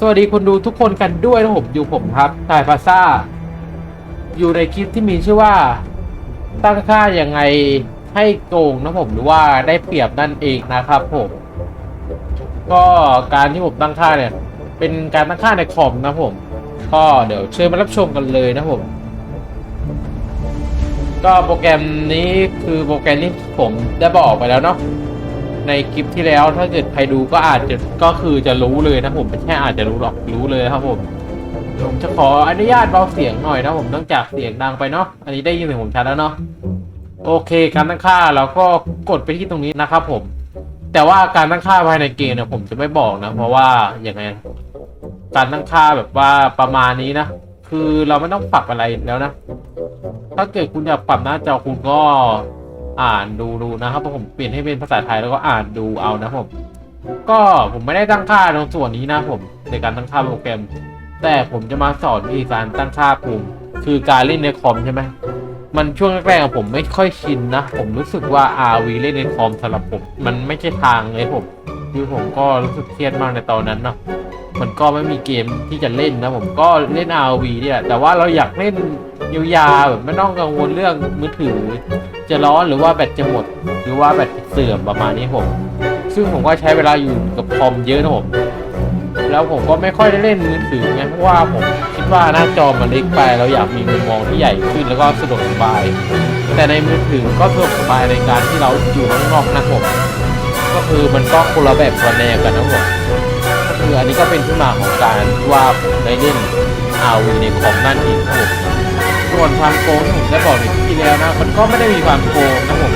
สวัสดีคนดูทุกคนกันด้วยนะผมอยู่ผมครับถ่ายภาซ่า อยู่ในคลิปที่มีชื่อว่า ตั้งค่ายังไงให้โกงนะผมหรือว่าได้เปรียบนั่นเองนะครับผม ก็การที่ผมตั้งค่าเนี่ย เป็นการตั้งค่าในคอมนะผม ก็เดี๋ยวเชิญมารับชมกันเลยนะผม ก็โปรแกรมนี้คือโปรแกรมที่ผมได้บอกไปแล้วเนาะ ในคลิปที่แล้ว ถ้าเกิดใครดูก็อาจจะก็คือจะรู้เลยนะผมไม่ใช่อาจจะรู้หรอกรู้เลยครับผมผมจะขออนุญาตเบาเสียงหน่อยนะผมเนื่องจากเสียงดังไปเนาะอันนี้ได้ยินเสียงผมชัดแล้วเนาะโอเค การตั้งค่าเราก็กดไปที่ตรงนี้นะครับผม แต่ว่าการตั้งค่าภายในเกมเนี่ยผมจะไม่บอกนะ เพราะว่าอย่างไงการตั้งค่าแบบว่าประมาณนี้นะคือเราไม่ต้องปรับอะไรแล้วนะ ถ้าเกิดคุณอยากปรับหน้าจอคุณก็ อ่านดูดูนะครับเพราะผมเปลี่ยนให้เป็นภาษาไทยแล้วก็อ่านดูเอานะผม ก็ผมไม่ได้ตั้งค่าตรงส่วนนี้นะผมในการตั้งค่าโปรแกรม แต่ผมจะมาสอนวิธีการตั้งค่าปุ่มคือการเล่นในคอมใช่ไหมมันช่วงแรกๆผมไม่ค่อยชินนะ ผมรู้สึกว่า RV เล่นในคอมสำหรับผม มันไม่ใช่ทางเลยผมคือผมก็รู้สึกเครียดมากในตอนนั้นเนาะมันก็ไม่มีเกมที่จะเล่นนะผมก็เล่น RV เนี่ยแต่ว่าเราอยากเล่นยาวๆแบบไม่ต้องกังวลเรื่องมือถือ จะร้อนหรือว่าแบตจะหมด หรือว่าแบตเสื่อมประมาณนี้ผม ซึ่งผมก็ใช้เวลาอยู่กับคอมเยอะนะผมแล้วผมก็ไม่ค่อยได้เล่นมือถือไงเพราะว่าผมคิดว่าหน้าจอมันเล็กไปเราอยากมีมุมมองที่ใหญ่ขึ้นแล้วก็สะดวกสบาย แต่ในมือถือก็สะดวกสบายในการที่เราอยู่ข้างนอกนะผมก็คือมันก็คนละแบบคนแนวกันนะผมก็คืออันนี้ก็เป็นที่มาของการว่าผมได้เล่น RV ในคอมนั่นเองครับผม ส่วนความโกงที่ผมได้บอกในคลิปที่แล้วนะ มันก็ไม่ได้มีความโกงนะผม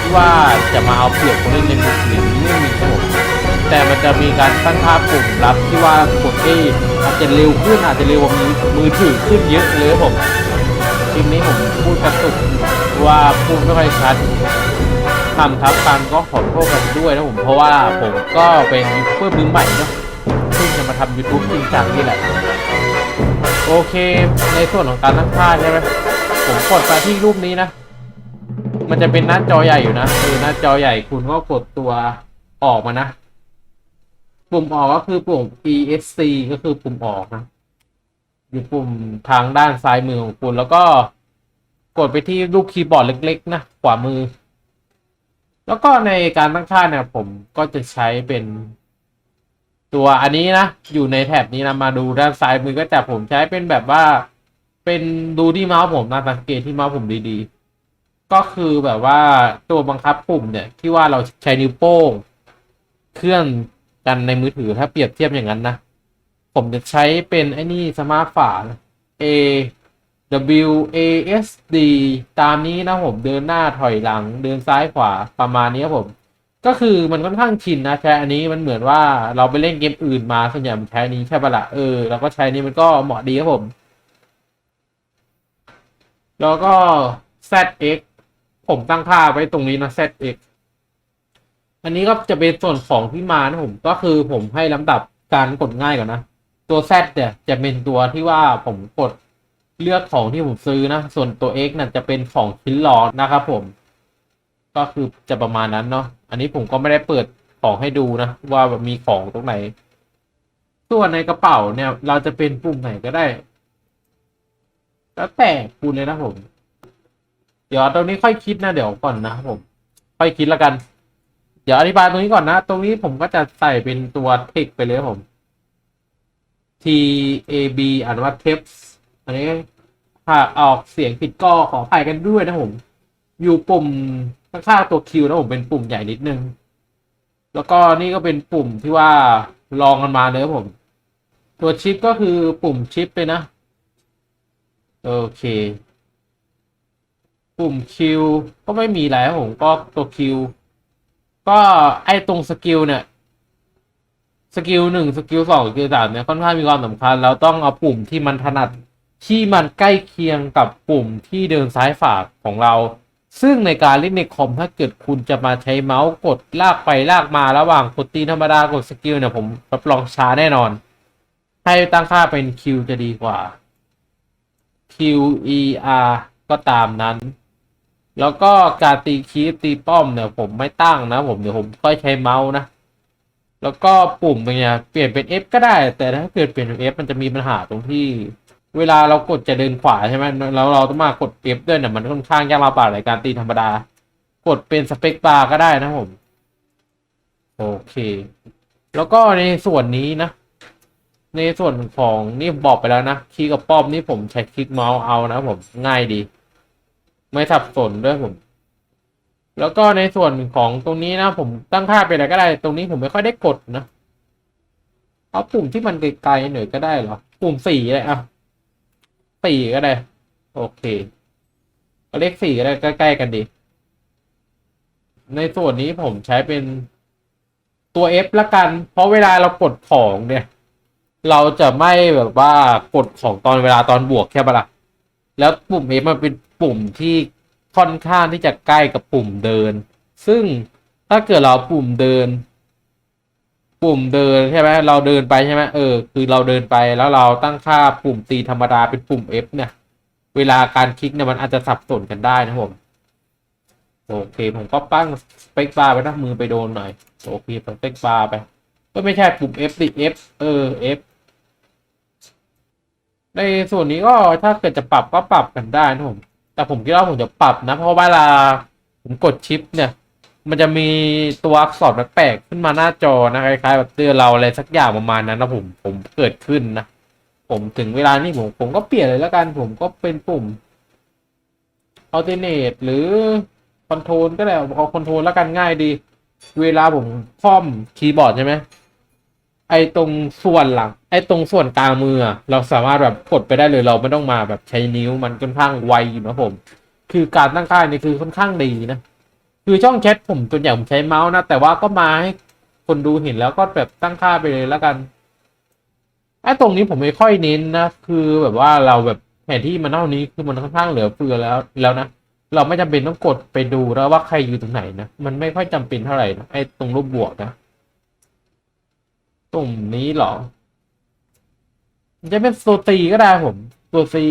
ที่ว่าจะมาเอาเปรียบคนเล่นในมือถือไม่มีครับผมแต่มันจะมีการตั้งค่าปุ่มลับที่ว่ากดที่อาจจะเร็วขึ้นอาจจะเร็วกว่ามือมือถือขึ้นเยอะเลยผมคลิปนี้ผมพูดกระตุกว่าพูดไม่ค่อยชัดทำทับกันก็ขอโทษกันด้วยนะผมเพราะว่าผมก็เป็นยูทูบเบอร์มือใหม่เนาะเพิ่งจะมาทำ YouTube จริงจังนี่แหละ โอเค ในส่วนของการตั้งค่าใช่ไหมผมกดไปที่รูปนี้นะ มันจะเป็นหน้าจอใหญ่อยู่นะคือหน้าจอใหญ่คุณก็กดตัวออกมานะ ปุ่มออกก็คือปุ่ม ESC ก็คือปุ่มออกนะ อยู่ปุ่มทางด้านซ้ายมือของคุณแล้วก็กดไปที่รูปคีย์บอร์ดเล็ก ๆ นะขวามือ แล้วก็ในการตั้งค่าเนี่ย ผมก็จะใช้เป็น ตัวอันนี้นะ อยู่ในแถบนี้นะมาดูด้านซ้ายมือก็จะผมใช้เป็นแบบว่า เป็นดูที่เมาส์ผมนะสังเกตที่เมาส์ผมดีๆ ก็คือแบบว่าตัวบังคับปุ่มเนี่ย ที่ว่าเราใช้นิ้วโป้งเครื่องกันในมือถือถ้าเปรียบเทียบอย่างนั้นนะ ผมจะใช้เป็นไอ้นี่สมาร์ทฝา A W A S D ตามนี้นะผมเดินหน้าถอยหลังเดินซ้ายขวาประมาณนี้ครับผม ก็คือมันค่อนข้างชินนะใช้อันนี้มันเหมือนว่าเราไปเล่นเกมอื่นมาส่วนใหญ่มันใช้นี้ใช่ปะละ่ะเออเราก็ใช้นนี้มันก็เหมาะดีครับผม แล้วก็ ZX ผมตั้งค่าไว้ตรงนี้นะ ZX อันนี้ก็จะเป็นส่วนของที่มานะผมก็คือผมให้ลำดับการกดง่ายก่อนนะตัว Z เนี่ยจะเป็นตัวที่ว่าผมกดเลือกของที่ผมซื้อนะ ส่วนตัว X น่ะจะเป็นของชิ้นรอนะครับผม ก็คือจะประมาณนั้นเนาะอันนี้ผมก็ไม่ได้เปิดของให้ดูนะ ว่าแบบมีของตรงไหน ส่วนในกระเป๋าเนี่ย เราจะเป็นปุ่มไหนก็ได้ แล้วแต่คุณเลยนะผม เดี๋ยวตรงนี้ค่อยคิดนะ เดี๋ยวก่อนนะผม ค่อยคิดแล้วกัน เดี๋ยวอธิบายตรงนี้ก่อนนะ ตรงนี้ผมก็จะใส่เป็นตัวเทคไปเลยผม T A B อ่านว่า tips อันนี้หากออกเสียงผิดก็ขออภัยกันด้วยนะผม อยู่ปุ่ม ข้างๆตัวคิวนะผมเป็นปุ่มใหญ่นิดนึง แล้วก็นี่ก็เป็นปุ่มที่ว่าลองกันมาเลยครับผม ตัวชิปก็คือปุ่มชิปเลยนะ โอเค ปุ่มคิวก็ไม่มีอะไรครับผมก็ตัวคิวก็ไอตรงสกิลเนี่ยสกิลหนึ่งสกิลสองสกิลสามเนี่ยค่อนข้างมีความสำคัญ เราต้องเอาปุ่มที่มันถนัดที่มันใกล้เคียงกับปุ่มที่เดินซ้ายฝากของเรา ซึ่งในการเล่นในคอมถ้าเกิดคุณจะมาใช้เมาส์กดลากไปลากมาระหว่างกดตีธรรมดากดสกิลเนี่ยผมรับรองช้าแน่นอน ให้ตั้งค่าเป็น Q จะดีกว่า Q E R ก็ตามนั้น แล้วก็การตีคีย์ตีป้อมเนี่ยผมไม่ตั้งนะผมเดี๋ยวผมค่อยใช้เมาส์นะ แล้วก็ปุ่มตรเนี้ยเปลี่ยนเป็น F ก็ได้ แต่ถ้าเกิดเปลี่ยนเป็น F มันจะมีปัญหาตรงที่ เวลาเรากดจะเดินขวาใช่ไหมแล้วเราต้องมากด F ด้วยเนี่ยมันค่อนข้างยากลำบากในการตีธรรมดา กดเป็นสเปคบาร์ก็ได้นะผม โอเค แล้วก็ในส่วนนี้นะ ในส่วนของนี่บอกไปแล้วนะคีย์กับป้อมนี่ผมใช้คลิกเมาส์เอานะผมง่ายดี ไม่สับสนด้วยผม แล้วก็ในส่วนของตรงนี้นะ ผมตั้งค่าเป็นอะไรก็ได้ ตรงนี้ผมไม่ค่อยได้กดนะเอาปุ่มที่มันไกลๆหน่อยก็ได้หรอปุ่มสี่เลยอะ สี่ก็ได้ โอเคเอาเลขสี่ก็ได้ใกล้ๆกันดี ในส่วนนี้ผมใช้เป็นตัว F ละกัน เพราะเวลาเรากดของเนี่ย เราจะไม่แบบว่ากดของตอนเวลาตอนบวกแค่ปะละ่ะแล้วปุ่ม F มันเป็นปุ่มที่ค่อนข้างที่จะใกล้กับปุ่มเดิน ซึ่งถ้าเกิดเราปุ่มเดิน ปุ่มเดินใช่ไหมเราเดินไปใช่ไหมเออคือเราเดินไปแล้วเราตั้งค่าปุ่มตีธรรมดาเป็นปุ่ม F เนี่ย เวลาการคลิกเนี่ยมันอาจจะสับสนกันได้นะผมโอเคผมก็ปั้งสเปคบาร์ไปนะมือไปโดนหน่อยโอเคสเปคบาร์ไปก็ไม่ใช่ปุ่ม F ดิ F เออ F ในส่วนนี้ก็ถ้าเกิดจะปรับก็ปรับกันได้นะผมแต่ผมคิดว่าผมจะปรับนะ เพราะว่าเวลาผมกดชิปเนี่ย มันจะมีตัวอักษรแปลกๆขึ้นมาหน้าจอนะคล้ายๆแบบเตือนเราอะไรสักอย่างประมาณนั้นนะผมผมเกิดขึ้นนะผมถึงเวลานี้ผมผมก็เปลี่ยนเลยแล้วกัน ผมก็เป็นปุ่ม alternate หรือ control ก็ได้เอา control แล้วกันง่ายดี เวลาผมคล่อมคีย์บอร์ดใช่ไหมไอตรงส่วนหลัง ไอตรงส่วนกลางมือ เราสามารถแบบกดไปได้เลยเราไม่ต้องมาแบบใช้นิ้วมันค่อนข้างไวอยู่นะผม คือการตั้งค่านี่คือค่อนข้างดีนะ คือช่องแชทผมตัวอย่างผมใช้เมาส์นะ แต่ว่าก็มาให้คนดูเห็นแล้วก็แบบตั้งค่าไปเลยแล้วกันไอ้ตรงนี้ผมไม่ค่อยเน้นนะ คือแบบว่าเราแบบแผนที่มันเท่านี้คือมันค่อนข้างเหลือเฟือแล้วแล้วนะเราไม่จำเป็นต้องกดไปดูแล้วว่าใครอยู่ตรงไหนนะ มันไม่ค่อยจำเป็นเท่าไหร่นะไอ้ตรงรูปบวกนะตรงนี้เหรอ จะเป็นตัวตีก็ได้ผม ตัวซี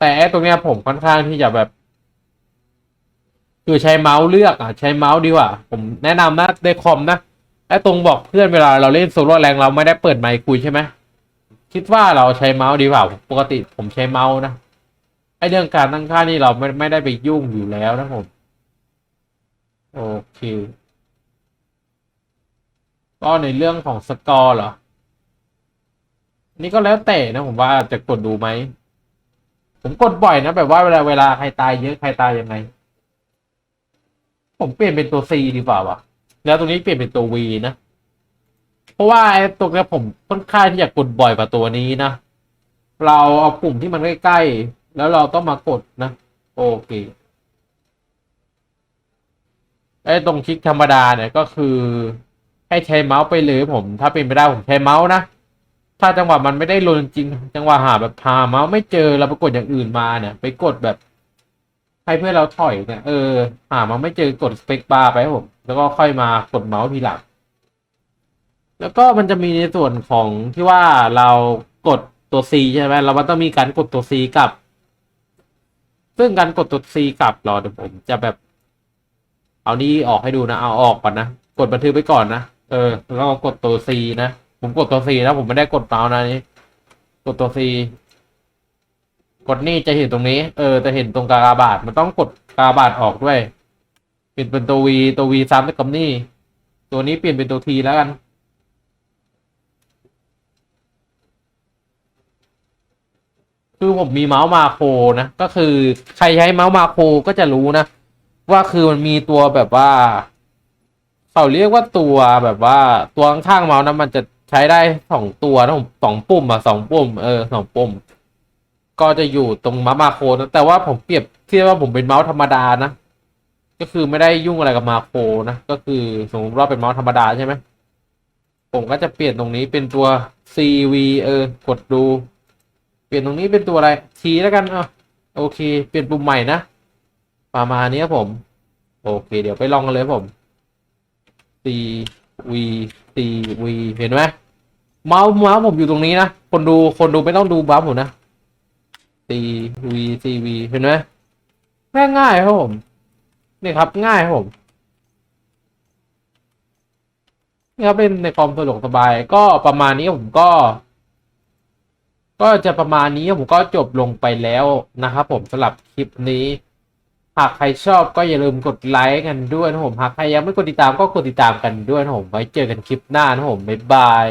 แต่ตรงเนี้ยผมค่อนข้างที่จะแบบ คือใช้เมาส์เลือกอะใช้เมาส์ดีกว่า ผมแนะนำนะในคอมนะไอ้ตรงบอกเพื่อนเวลาเราเล่นโซโล่แรงเราไม่ได้เปิดไมค์คุยใช่ไหมคิดว่าเราใช้เมาส์ดีกว่าปกติผมใช้เมาส์นะไอเรื่องการตั้งค่านี่เราไม่ไม่ได้ไปยุ่งอยู่แล้วนะผม โอเคก็ในเรื่องของสกอร์เหรอ นี่ก็แล้วแต่นะผมว่าจะกดดูไหม ผมกดบ่อยนะแบบว่าเวลาเวลาใครตายเยอะใครตายยังไง ผมเปลี่ยนเป็นตัว C ดีกว่าวะแล้วตรงนี้เปลี่ยนเป็นตัว V นะ เพราะว่าไอ้ตัวนี้ผมค่อนข้างที่จะกดบ่อยกว่าตัวนี้นะ เราเอาปุ่มที่มันใกล้ๆ แล้วเราต้องมากดนะ โอเคไอ้ตรงคลิกธรรมดาเนี่ยก็คือ ให้ใช้เมาส์ไปเลยผม ถ้าเป็นไปได้ผมใช้เมาส์นะ ถ้าจังหวะมันไม่ได้ลนจริง จังหวะหาแบบพาเมาส์ไม่เจอเราไปกดอย่างอื่นมาเนี่ย ไปกดแบบให้เพื่อเราถอยเนี่ยเออหามาไม่เจอกดสเปคบาร์ไปผมแล้วก็ค่อยมากดเมาส์ทีหลังแล้วก็มันจะมีในส่วนของที่ว่าเรากดตัว C ใช่ไหมเรามันต้องมีการกดตัว C กลับ ซึ่งการกดตัว C กลับรอเดี๋ยวผมจะแบบ เอานี้ออกให้ดูนะ เอาออกก่อนนะ กดบันทึกไปก่อนนะ เออ แล้วก็กดตัว C นะ ผมกดตัว C นะผมไม่ได้กดเมาส์นะนี่กดตัว C กดนี่จะเห็นตรงนี้ เออจะเห็นตรงกากบาทมันต้องกดกากบาทออกด้วย เปลี่ยนเป็นตัว V ตัว V ซ้ำไปกับนี่ ตัวนี้เปลี่ยนเป็นตัว T แล้วกันคือผมมีเมาส์มาโครนะ ก็คือใครใช้เมาส์มาโครก็จะรู้นะ ว่าคือมันมีตัวแบบว่า เขาเรียกว่าตัวแบบว่าตัวข้างๆเมาส์นะมันจะ ใช้ได้สองตัวนะผมสองปุ่มอะสองปุ่มเออสองปุ่ม ก็จะอยู่ตรงมามาโคนะแต่ว่าผมเปรียบเทียบว่าผมเป็นเมาส์ธรรมดานะก็คือไม่ได้ยุ่งอะไรกับมาโคนะก็คือสมมติว่าเป็นเมาส์ธรรมดาใช่ไหมผมก็จะเปลี่ยนตรงนี้เป็นตัว CV เออกดดู เปลี่ยนตรงนี้เป็นตัวอะไร T แล้วกันอะโอเค เปลี่ยนปุ่มใหม่นะประมาณนี้ครับผม โอเค เดี๋ยวไปลองกันเลยผม C V C V เห็นไหมเมาส์เมาส์ผมอยู่ตรงนี้นะ คนดูคนดูไม่ต้องดูบัฟผมนะ C V C V เห็นไหมง่ายๆครับผมนี่ครับง่ายครับผมนี่ครับเล่นในความสะดวกสบายก็ประมาณนี้ผมก็ ก็จะประมาณนี้ผมก็จบลงไปแล้วนะครับผมสำหรับคลิปนี้ หากใครชอบก็อย่าลืมกดไลค์กันด้วยนะผมหากใครยังไม่กดติดตามก็กดติดตามกันด้วยนะผมไว้เจอกันคลิปหน้านะผมบ๊ายบาย